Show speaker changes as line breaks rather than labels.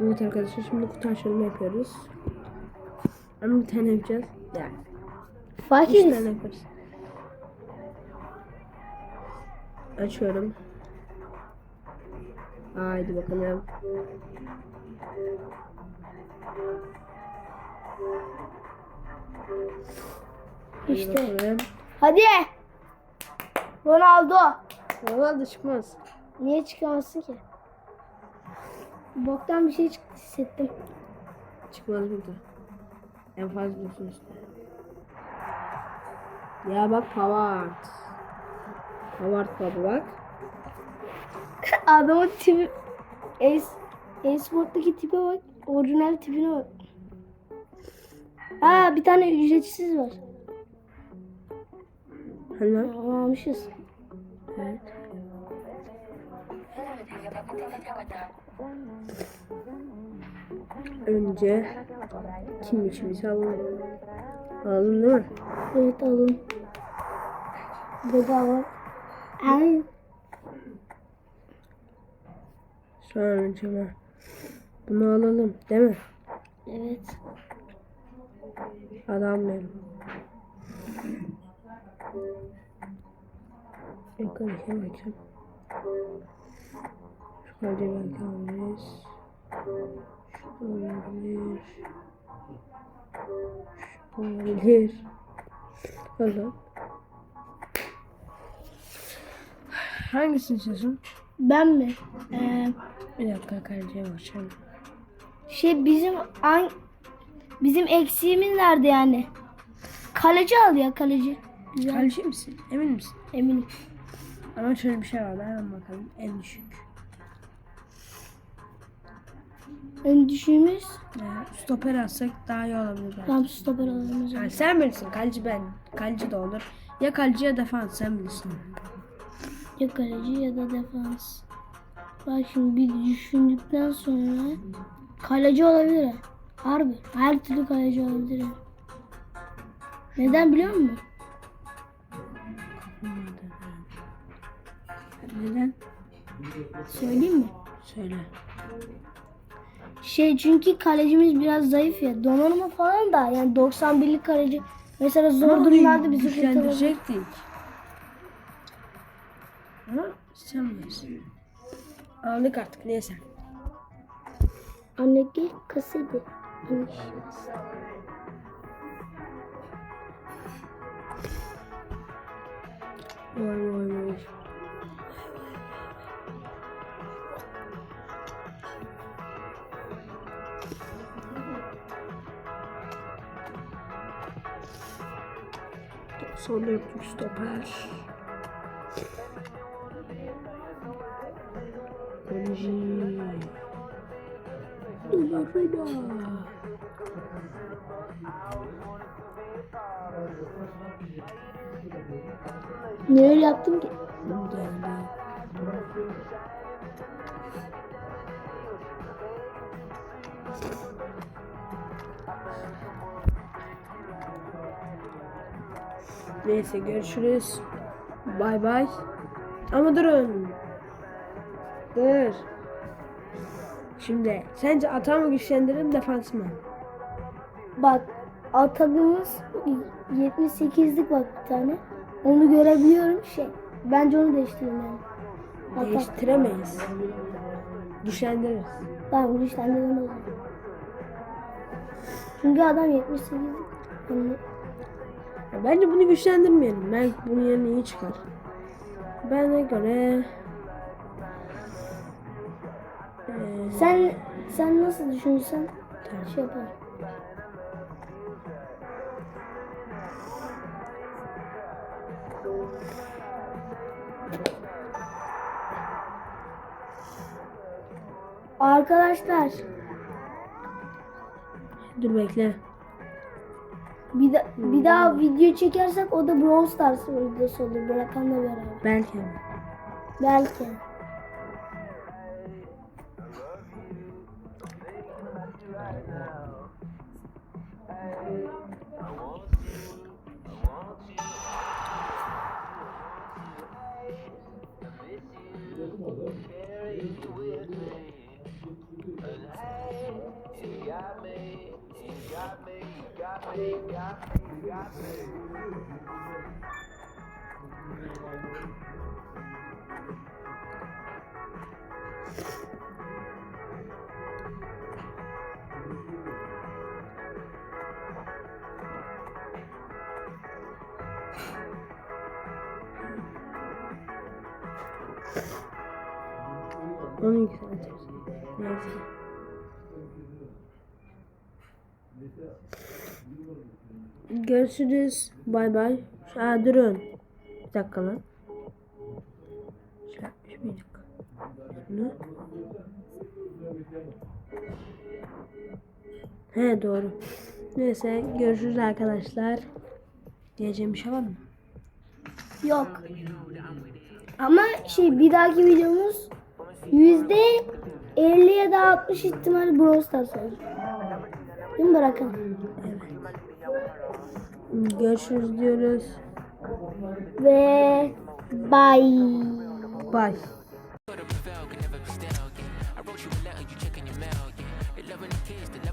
Evet arkadaşlar şimdi kutu açılımı yapıyoruz. Ama bir tane yapacağız. Yani üç
Fakiriz.
tane yaparız. Açıyorum. Haydi bakalım. Hadi
İşte.
bakalım.
Hadi. Ronaldo.
Ronaldo çıkmaz.
Niye çıkamazsın ki? Boktan bir şey çıktı hissettim.
Çıkmaz burada. En fazla dursun işte. Ya bak Pavard. Pavard baba bak.
Adamın tipi Ace tipe bak. Orijinal tipine bak. Aa bir tane ücretsiz var.
Hani
Almışız.
Evet. Önce kim içimizi alalım. Alalım değil mi?
Evet alın. Bedava. Ay.
Sonra önce bunu alalım değil mi?
Evet.
Alamıyorum. Yukarıya bakacağım. Şu kadar belki alırız. Şu olabilir. Şu olabilir. Öyle. Hangisini istiyorsun?
Ben mi? Ee,
Bir dakika kaleciye bakacağım.
şey bizim an bizim eksiğimiz nerede yani? Kaleci al ya kaleci. Güzel.
Kaleci misin? Emin misin?
Eminim.
Ama şöyle bir şey var. Hemen bakalım. En düşük.
Ön düşüğümüz.
Ee, stoper atsak daha iyi olabilir belki.
Tam stoper alalım.
Yani sen bilirsin. Kaleci ben. Kaleci de olur. Ya kaleci ya defans. Sen bilirsin.
Ya kaleci ya da defans. Bak şimdi bir düşündükten sonra kaleci olabilir. ha. Harbi. Her türlü kaleci olabilir. Neden biliyor musun?
Neden?
Söyleyeyim mi?
Söyle.
Şey çünkü kalecimiz biraz zayıf ya. Donanımı falan da yani 91'lik kaleci. Mesela zor durumlarda bizi kurtarır.
Ama sen bilirsin. Aldık artık neyse.
Anne gel. Anne.
Vay vay vay. Son dörtlük stoper. Kaleci. Donnarumma.
Niye öyle yaptın ki?
Geldi. Neyse görüşürüz. Bay bay. Ama durun. Dur. Şimdi sence ata mı güçlendirelim defans mı?
Bak atabımız 78'lik bak bir tane. Onu görebiliyorum şey. Bence onu değiştireyim yani. Atak.
Değiştiremeyiz. Güçlendiririz.
Tamam güçlendirelim o zaman. Çünkü adam 78'lik.
Ya Bence bunu güçlendirmeyelim. Belki bunun yerine iyi çıkar. Bana göre Ee,
sen sen nasıl düşünürsen
tamam.
şey yapalım. Arkadaşlar
Dur bekle.
Bir, da, bir daha video çekersek o da Brawl Stars videosu olur Bırakan'la beraber.
Belki.
Belki.
Onu yükseltiyoruz. Neyse. Görüşürüz. Bay bay. Ha durun. Bir dakika lan. Şunu. He doğru. Neyse görüşürüz arkadaşlar. Diyeceğim bir şey var mı?
Yok. Ama şey bir dahaki videomuz yüzde 50 ya da 60 ihtimal Brawl Stars olacak. Değil mi bırakın?
Görüşürüz diyoruz.
Ve bye.
Bye.